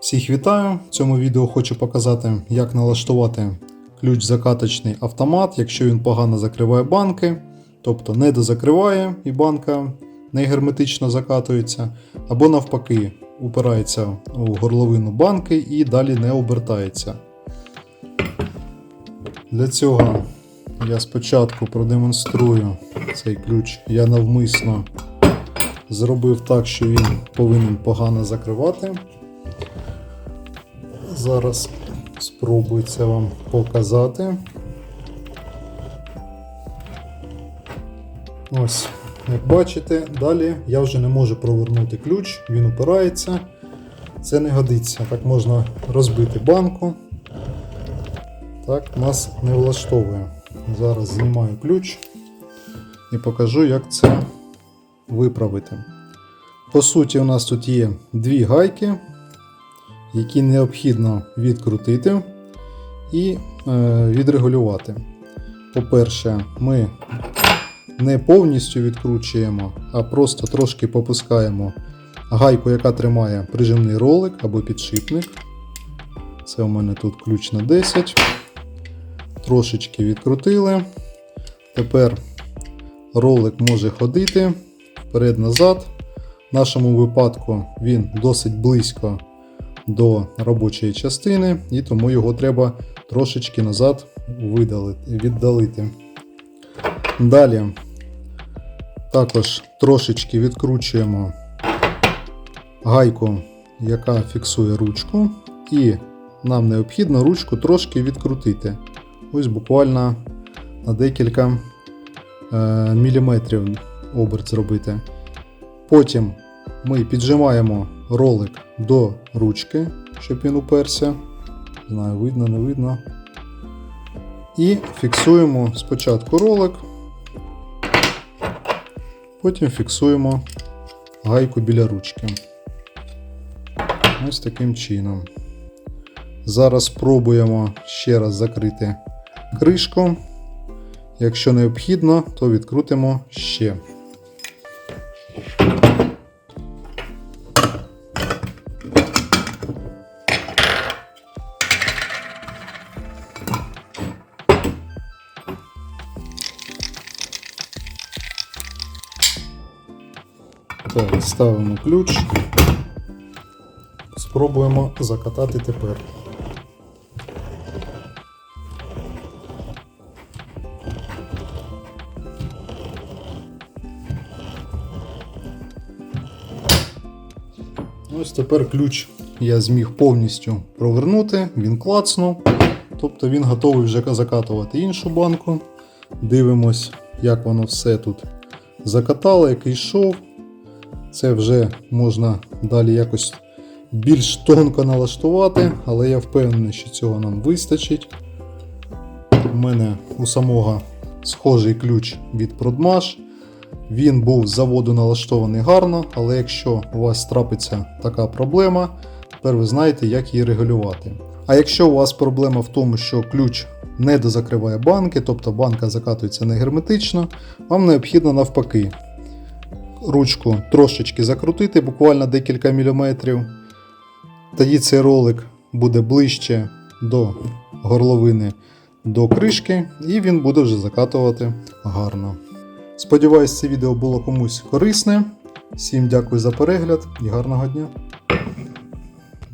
Всіх вітаю! В цьому відео хочу показати, як налаштувати ключ закаточний автомат, якщо він погано закриває банки, тобто не дозакриває і банка не герметично закатується, або навпаки упирається у горловину банки і далі не обертається. Для цього я спочатку продемонструю цей ключ. Я навмисно зробив так, що він повинен погано закривати. Зараз спробую це вам показати. Ось, як бачите, далі я вже не можу провернути ключ, він упирається. Це не годиться. Так можна розбити банку. Так, нас не влаштовує. Зараз знімаю ключ і покажу, як це виправити. По суті, у нас тут є дві гайки, які необхідно відкрутити і е, відрегулювати. По-перше, ми не повністю відкручуємо, а просто трошки попускаємо гайку, яка тримає прижимний ролик або підшипник. Це у мене тут ключ на 10. Трошечки відкрутили. Тепер ролик може ходити вперед-назад. В нашому випадку він досить близько до робочої частини, і тому його треба трошечки назад віддалити. Далі також трошечки відкручуємо гайку, яка фіксує ручку, і нам необхідно ручку трошки відкрутити. Ось буквально на декілька е, міліметрів оберт зробити. Потім ми піджимаємо ролик до ручки, щоб він уперся. Знаю, видно, не видно. І фіксуємо спочатку ролик, потім фіксуємо гайку біля ручки. Ось таким чином. Зараз спробуємо ще раз закрити кришку. Якщо необхідно, то відкрутимо ще. Так, ставимо ключ. Спробуємо закатати тепер. Ось тепер ключ я зміг повністю провернути, він клацнув. Тобто він готовий вже закатувати іншу банку. Дивимось, як воно все тут закатало, який шов. Це вже можна далі якось більш тонко налаштувати, але я впевнений, що цього нам вистачить. У мене у самого схожий ключ від Продмаш. Він був з заводу налаштований гарно, але якщо у вас трапиться така проблема, тепер ви знаєте, як її регулювати. А якщо у вас проблема в тому, що ключ не дозакриває банки, тобто банка закатується не герметично, вам необхідно навпаки ручку трошечки закрутити, буквально декілька міліметрів. Тоді цей ролик буде ближче до горловини до кришки, і він буде вже закатувати гарно. Сподіваюсь, це відео було комусь корисне. Всім дякую за перегляд і гарного дня!